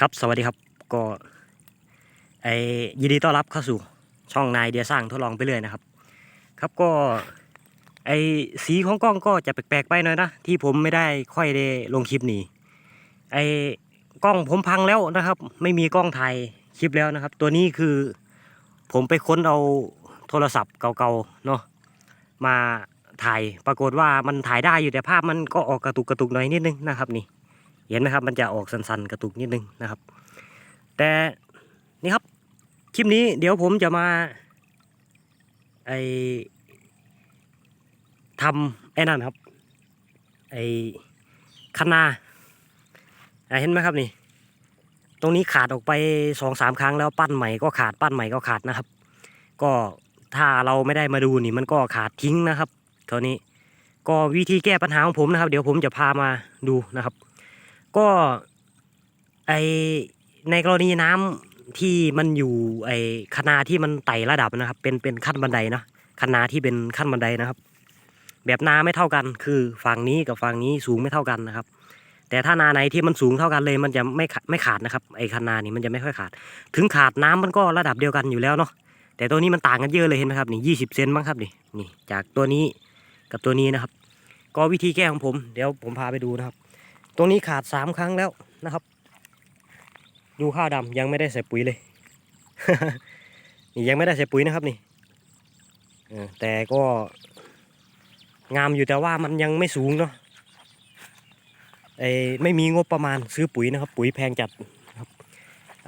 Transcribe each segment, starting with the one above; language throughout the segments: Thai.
ครับสวัสดีครับก็ไอยินดีต้อนรับเข้าสู่ช่องนายเดียสร้างทดลองไปเรื่อยนะครับ ครับก็ไอสีของกล้องก็จะแปลกๆไปหน่อยนะที่ผมไม่ได้ค่อยได้ลงคลิปนี้ไอกล้องผมพังแล้วนะครับ ไม่มีกล้องถ่ายคลิปแล้วนะครับ ตัวนี้คือผมไปค้นเอาโทรศัพท์เก่าๆเนาะมาถ่ายปรากฏว่ามันถ่ายได้อยู่แต่ภาพมันก็ออกกระตุกกระตุกหน่อยนิดนึงนะครับนี่ เห็นไหมครับ มันจะออกสันๆกระตุกนิดนึงนะครับ แต่นี่ครับคลิปนี้เดี๋ยวผมจะมาไอทำไอ้นั่นครับไอคันนาอะเห็นไหมครับนี่ตรงนี้ขาดออกไปสองสามครั้งแล้วปั้นใหม่ก็ขาดปั้นใหม่ก็ขาดนะครับ ก็ถ้าเราไม่ได้มาดูนี่มันก็ขาดทิ้งนะครับเท่านี้ก็วิธีแก้ปัญหาของผมนะครับ เดี๋ยวผมจะพามาดูนะครับ ก็ไอในกรณีน้ำที่มันอยู่ไอคณาที่มันไต่ระดับนะครับ เป็นเป็นขั้นบันไดเนาะคณาที่เป็นขั้นบันไดนะครับ แบบนาไม่เท่ากัน คือฝั่งนี้กับฝั่งนี้สูงไม่เท่ากันนะครับ แต่ถ้านาไหนที่มันสูงเท่ากันเลย มันจะไม่ขาไม่ขาดนะครับ ไอคณานี่มันจะไม่ค่อยขาด ถึงขาดน้ำมันก็ระดับเดียวกันอยู่แล้วเนาะแต่ตัวนี้มันต่างกันเยอะเลยเห็นไหมครับนี่ยี่สิบเซนมั้งครับนี่นี่จากตัวนี้กับตัวนี้นะครับ ก็วิธีแก้ของผม เดี๋ยวผมพาไปดูนะครับ ตรงนี้ขาดสามครั้งแล้วนะครับ ดูข้าวดำยังไม่ได้ใส่ปุ๋ยเลย นี่ยังไม่ได้ใส่ปุ๋ยนะครับนี่แต่ก็งามอยู่แต่ว่ามันยังไม่สูงเนาะไอ้ไม่มีงบประมาณซื้อปุ๋ยนะครับ ปุ๋ยแพงจัดครับ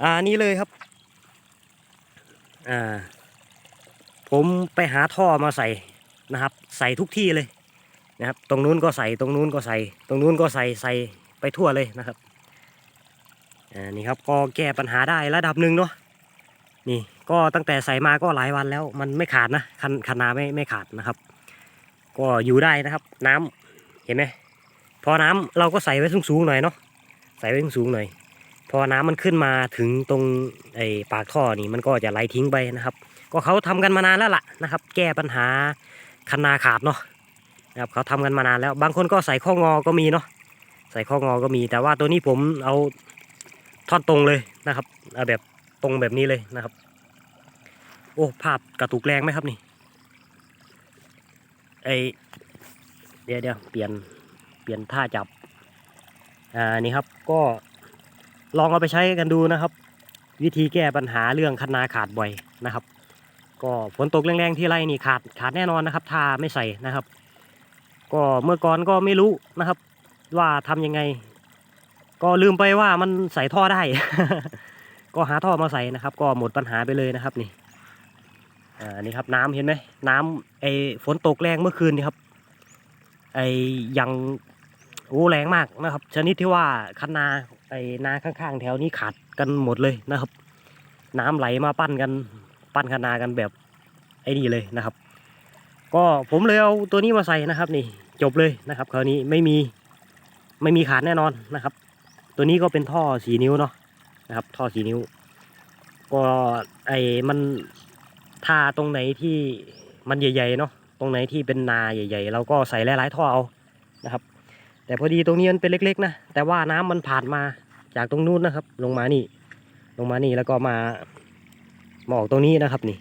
อ่านี่เลยครับอ่าผมไปหาท่อมาใส่นะครับ ใส่ทุกที่เลยนะครับ ตรงนู้นก็ใส่ตรงนู้นก็ใส่ ตรงนู้นก็ใส่ใส่ ไปทั่วเลยนะครับอ่านี่ครับก็แก้ปัญหาได้ระดับหนึ่งเนาะนี่ก็ตั้งแต่ใส่มาก็หลายวันแล้ว มันไม่ขาดนะคันคันนาไม่ไม่ขาดนะครับ ก็อยู่ได้นะครับ น้ำเห็นไหมพอน้ำเราก็ใส่ไว้สูงๆหน่อยเนาะใส่ไว้สูงๆหน่อย พอน้ำมันขึ้นมาถึงตรงไอ้ปากท่อนี่มันก็จะไหลทิ้งไปนะครับ ก็เขาทำกันมานานแล้วล่ะนะครับ แก้ปัญหาคันนาขาดเนาะนะครับเขาทำกันมานานแล้ว บางคนก็ใส่ข้องอก็มีเนาะ ใส่ข้องอก็มี แต่ว่าตัวนี้ผมเอาทอดตรงเลยนะครับเอาแบบตรงแบบนี้เลยนะครับ โอ้ภาพกระตุกแรงไหมครับนี่ไอเดี๋ยวเดี๋ยวเปลี่ยนเปลี่ยนท่าจับอ่านี่ครับก็ลองเอาไปใช้กันดูนะครับ วิธีแก้ปัญหาเรื่องคันนาขาดบ่อยนะครับ ก็ฝนตกแรงๆที่ไรนี่ขาดขาดแน่นอนนะครับ ถ้าไม่ใส่นะครับ ก็เมื่อก่อนก็ไม่รู้นะครับ ว่าทำยังไง ก็ลืมไปว่ามันใส่ท่อได้ ก็หาท่อมาใส่นะครับ ก็หมดปัญหาไปเลยนะครับนี่อ่านี่ครับน้ำเห็นไหมน้ำไอฝนตกแรงเมื่อคืนนี่ครับ ไอยังโอ้แรงมากนะครับ ชนิดที่ว่าคันนาไอนาข้างๆ แถวนี้ขาดกันหมดเลยนะครับ น้ำไหลมาปั้นกันปั้นคันนากันแบบไอ้นี่เลยนะครับ ก็ผมเลยเอาตัวนี้มาใส่นะครับ นี่จบเลยนะครับ คราวนี้ไม่มี ไม่มีขาดแน่นอนนะครับ ตัวนี้ก็เป็นท่อสีนิ้วเนาะนะครับ ท่อสีนิ้ว ก็ไอ้มันถ้าตรงไหนที่มันใหญ่ๆเนาะตรงไหนที่เป็นนาใหญ่ ๆ เราก็ใส่หลายๆท่อเอานะครับ แต่พอดีตรงนี้มันเป็นเล็ก ๆ นะแต่ว่าน้ำมันผ่านมาจากตรงนู้นนะครับ ลงมานี่ ลงมานี่แล้วก็มามาออกตรงนี้นะครับนี่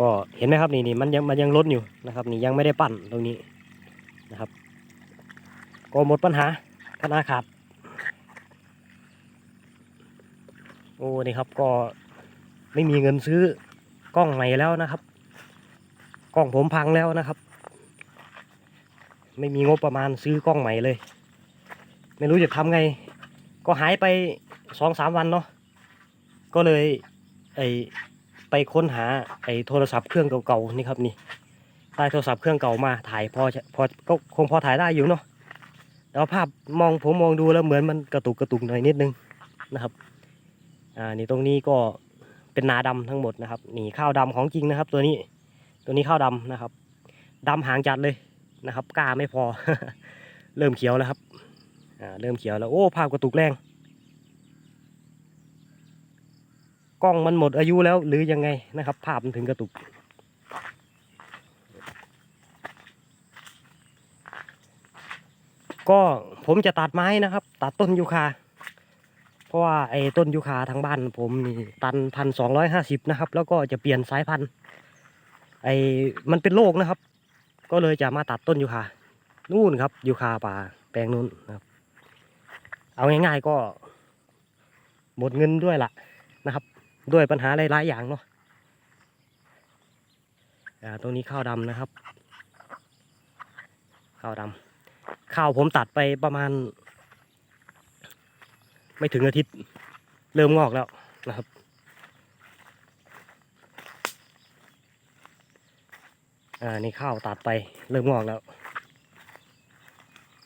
ก็เห็นไหมครับนี่นี่มันยังมันยังล้นอยู่นะครับ นี่ยังไม่ได้ปั้นตรงนี้นะครับ ก็หมดปัญหาคณะขาดโอ้นี่ครับก็ไม่มีเงินซื้อกล้องใหม่แล้วนะครับ กล้องผมพังแล้วนะครับ ไม่มีงบประมาณซื้อกล้องใหม่เลย ไม่รู้จะทำไง ก็หายไปสองสามวันเนาะก็เลยไอไปค้นหาไอโทรศัพท์เครื่องเก่าๆนี่ครับนี่ได้โทรศัพท์เครื่องเก่ามาถ่ายพอพอก็คงพอถ่ายได้อยู่เนาะ แต่ว่าภาพมองผมมองดูแล้วเหมือนมันกระตุกกระตุกหน่อยนิดนึงนะครับ อ่า นี่ตรงนี้ก็เป็นนาดำทั้งหมดนะครับ นี่ข้าวดำของจริงนะครับ ตัวนี้ ตัวนี้ข้าวดำนะครับดำหางจัดเลยนะครับกล้าไม่พอ เริ่มเขียวแล้วครับ อ่า เริ่มเขียวแล้ว โอ้ ภาพกระตุกแรง กล้องมันหมดอายุแล้วหรือยังไงนะครับ ภาพมันถึงกระตุก ก็ผมจะตัดไม้นะครับ ตัดต้นยูคา เพราะว่าไอ้ต้นยูคาทางบ้านผมนี่ตันพันสองร้อยห้าสิบนะครับ แล้วก็จะเปลี่ยนสายพันธุ์ไอ้มันเป็นโรคนะครับ ก็เลยจะมาตัดต้นยูคา นู่นครับยูคาป่าแปลงนู้นนะครับ เอาง่ายๆก็หมดเงินด้วยล่ะนะครับ ด้วยปัญหาหลายๆอย่างเนาะตรงนี้ข้าวดำนะครับ ข้าวดำ ข้าวผมตัดไปประมาณ ไม่ถึงอาทิตย์ เริ่มงอกแล้วนะครับ อ่านี่ข้าวตัดไปเริ่มงอกแล้ว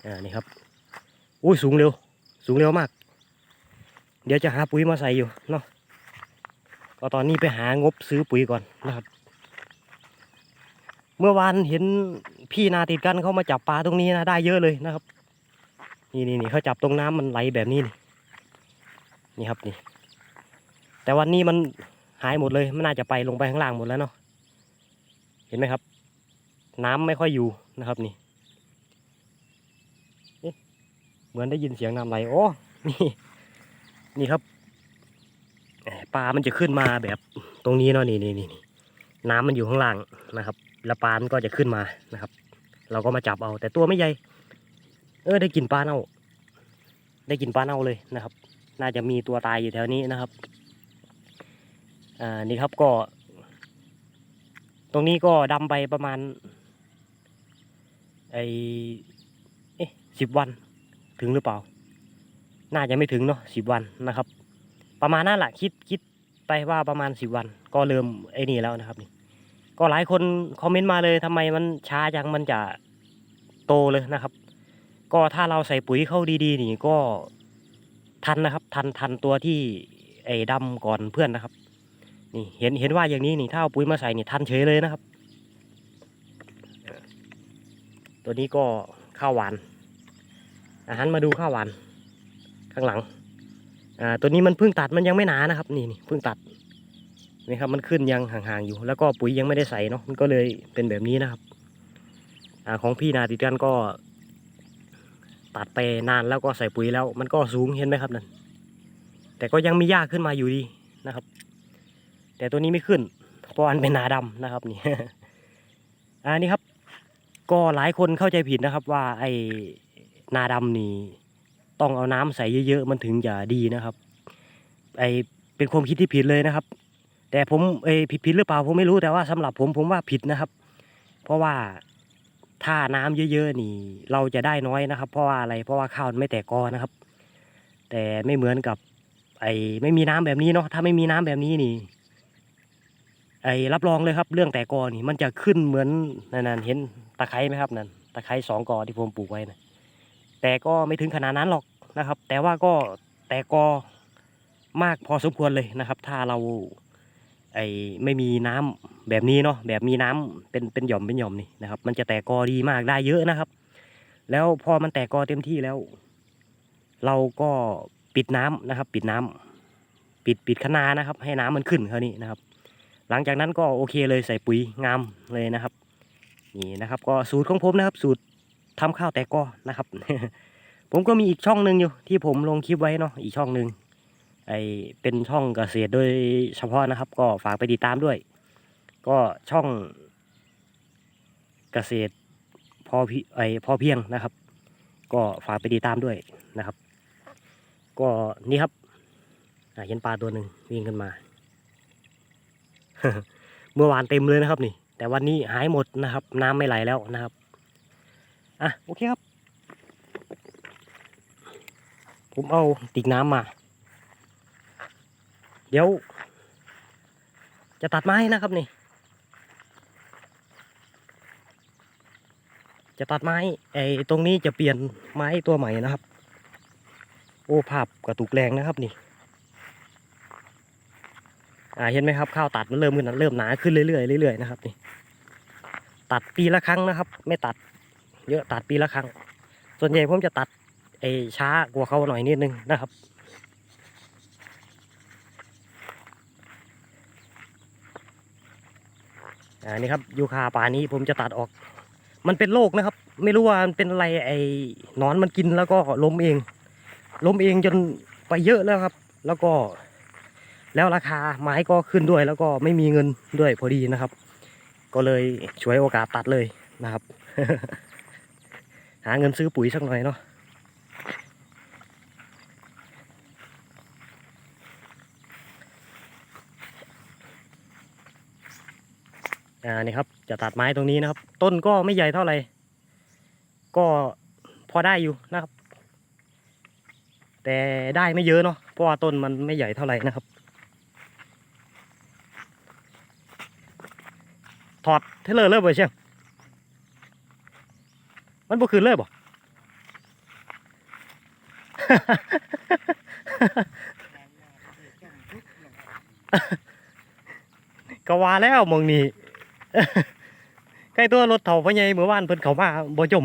อ่านี่ครับอุ้ยสูงเร็ว สูงเร็วมาก เดี๋ยวจะหาปุ๋ยมาใส่อยู่เนาะก็ตอนนี้ไปหางบซื้อปุ๋ยก่อนนะครับ เมื่อวานเห็น พี่นาติดกันเขามาจับปลาตรงนี้นะได้เยอะเลยนะครับ นี่นี่นี่เขาจับตรงน้ำมันไหลแบบนี้นี่นี่ครับนี่ แต่วันนี้มันหายหมดเลยมันน่าจะไปลงไปข้างล่างหมดแล้วเนาะเห็นไหมครับ น้ำไม่ค่อยอยู่นะครับนี่เหมือนได้ยินเสียงน้ำไหลโอ้นี่นี่ครับปลามันจะขึ้นมาแบบตรงนี้เนาะนี่นี่นี่นี่น้ำมันอยู่ข้างล่างนะครับ แล้วปลามันก็จะขึ้นมานะครับ เราก็มาจับเอา แต่ตัวไม่ใหญ่ เออได้กินปลาเน่า ได้กินปลาเน่าเลยนะครับ น่าจะมีตัวตายอยู่แถวนี้นะครับอ่านี่ครับก็ ตรงนี้ก็ดำไปประมาณไอเอ๊ะสิบวันถึงหรือเปล่า น่าจะไม่ถึงเนาะสิบวันนะครับ ประมาณนั่นแหละคิดคิดไปว่าประมาณสิบวัน ก็เริ่มไอ้นี่แล้วนะครับนี่ ก็หลายคนคอมเมนต์มาเลยทำไมมันช้าจังมันจะโตเลยนะครับ ก็ถ้าเราใส่ปุ๋ยเข้าดีๆ นี่ก็ทันนะครับ ทันทันตัวที่ไอ้ดำก่อนเพื่อนนะครับ นี่เห็นเห็นว่าอย่างนี้นี่ถ้าเอาปุ๋ยมาใส่นี่ทันเฉยเลยนะครับ ตัวนี้ก็ข้าวหวานอาหารมาดูข้าวหวานข้างหลังอ่าตัวนี้มันเพิ่งตัดมันยังไม่หนานะครับ นี่นี่เพิ่งตัด นี่ครับมันขึ้นยังห่างๆอยู่ แล้วก็ปุ๋ยยังไม่ได้ใส่เนาะมันก็เลยเป็นแบบนี้นะครับอของพี่นาติดกันก็ ตัดไปนานแล้วก็ใส่ปุ๋ยแล้ว มันก็สูงเห็นไหมครับนั่นแต่ก็ยังมีหญ้าขึ้นมาอยู่ดีนะครับ แต่ตัวนี้ไม่ขึ้นเพราะอันเป็นนาดำนะครับนี่อ่านี่ครับ ก็หลายคนเข้าใจผิดนะครับ ว่าไอ้นาดำนี่ต้องเอาน้ำใส่เยอะๆมันถึงจะดีนะครับ ไอเป็นความคิดที่ผิดเลยนะครับ แต่ผมเอผิดผิดหรือเปล่าผมไม่รู้แต่ว่าสำหรับผมผมว่าผิดนะครับ เพราะว่าถ้าน้ำเยอะๆนี่ เราจะได้น้อยนะครับ เพราะว่าอะไรเพราะว่าข้าวมันไม่แตกกอนะครับ แต่ไม่เหมือนกับ ไอ้ไม่มีน้ำแบบนี้เนาะถ้าไม่มีน้ำแบบนี้นี่ ไอ้รับรองเลยครับ เรื่องแตกกอนี่ มันจะขึ้นเหมือนนั่นๆเห็นตะไคร้ไหมครับนั่นตะไคร้สองกอที่ผมปลูกไว้นะแต่ก็ไม่ถึงขนาดนั้นหรอกนะครับ แต่ว่าก็แตกกอมากพอสมควรเลยนะครับ ถ้าเรา ไอ้ไม่มีน้ำแบบนี้เนาะแบบมีน้ำเป็นเป็นหย่อมเป็นหย่อมนี่นะครับ มันจะแตกกอดีมากได้เยอะนะครับ แล้วพอมันแตกกอเต็มที่แล้ว เราก็ปิดน้ำนะครับ ปิดน้ำปิดปิดคะนานะครับ ให้น้ำมันขึ้นคราวนี้นะครับ หลังจากนั้นก็โอเคเลยใส่ปุ๋ยงามเลยนะครับ นี่นะครับ ก็สูตรของผมนะครับ สูตรทำข้าวแตกกอนะครับ ผมก็มีอีกช่องหนึ่งอยู่ที่ผมลงคลิปไว้เนาะอีกช่องหนึ่ง ไอเป็นช่องเกษตรโดยเฉพาะนะครับ ก็ฝากไปติดตามด้วย ก็ช่องเกษตรพอพิไอพอเพียงนะครับ ก็ฝากไปติดตามด้วยนะครับ ก็นี่ครับเห็นปลาตัวหนึ่งวิ่งขึ้นมา เมื่อวานเต็มเลยนะครับนี่ แต่วันนี้หายหมดนะครับ น้ำไม่ไหลแล้วนะครับอะโอเคครับ ผมเอาติกน้ำมา เดี๋ยว จะตัดไม้นะครับนี่ จะตัดไม้ไอ้ตรงนี้จะเปลี่ยนไม้ตัวใหม่นะครับ โอ้ภาพกระตุกแรงนะครับนี่อ่าเห็นไหมครับข้าวตัดมันเริ่มขึ้นเริ่มหนาขึ้นเรื่อยๆเรื่อยๆนะครับนี่ตัดปีละครั้งนะครับ ไม่ตัด เยอะตัดปีละครั้ง ส่วนใหญ่ผมจะตัดไอ้ช้ากว่าเขาหน่อยนิดนึงนะครับ อ่านี่ครับยูคาป่านี้ผมจะตัดออก มันเป็นโรคนะครับ ไม่รู้ว่ามันเป็นอะไรไอ้นอนมันกินแล้วก็ล้มเอง ล้มเองจนไปเยอะแล้วครับ แล้วก็ แล้วราคาไม้ก็ขึ้นด้วย แล้วก็ไม่มีเงินด้วยพอดีนะครับ ก็เลยช่วยโอกาสตัดเลยนะครับ หาเงินซื้อปุ๋ยสักหน่อยเนาะ อ่านี่ครับจะตัดไม้ตรงนี้นะครับ ต้นก็ไม่ใหญ่เท่าไหร่ก็พอได้อยู่นะครับ แต่ได้ไม่เยอะเนาะเพราะว่าต้นมันไม่ใหญ่เท่าไหร่นะครับ ถอดเทเลอร์เลิกไปเชียงมันบ่คืนเลยบ่ก็ว่าแล้วมองนี้ ใกล้ตัวรถเถาพ่อใหญ่เมื่อวานเพิ่นเขามาบ่จม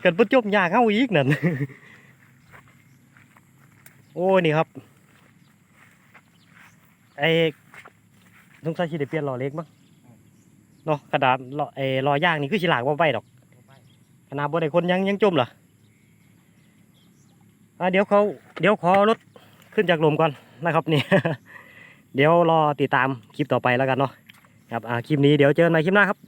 เกันบ่จมยากเฮาอีกนั่นโอ้นี่ครับไอ้สงสัยสิได้เปลี่ยนล้อเล็กมั้งเนาะกระดาษล้อไอ้ล้อย่างนี่คือสิลากบ่ไปดอกขนาดบ่ได้คนยังยังจมเหรออะเดี๋ยวเขาเดี๋ยวขอรถขึ้นจากลมก่อนนะครับนี่ เดี๋ยวรอติดตามคลิปต่อไปแล้วกันเนาะครับอาคลิปนี้เดี๋ยวเจอกันใหม่คลิปหน้าครับ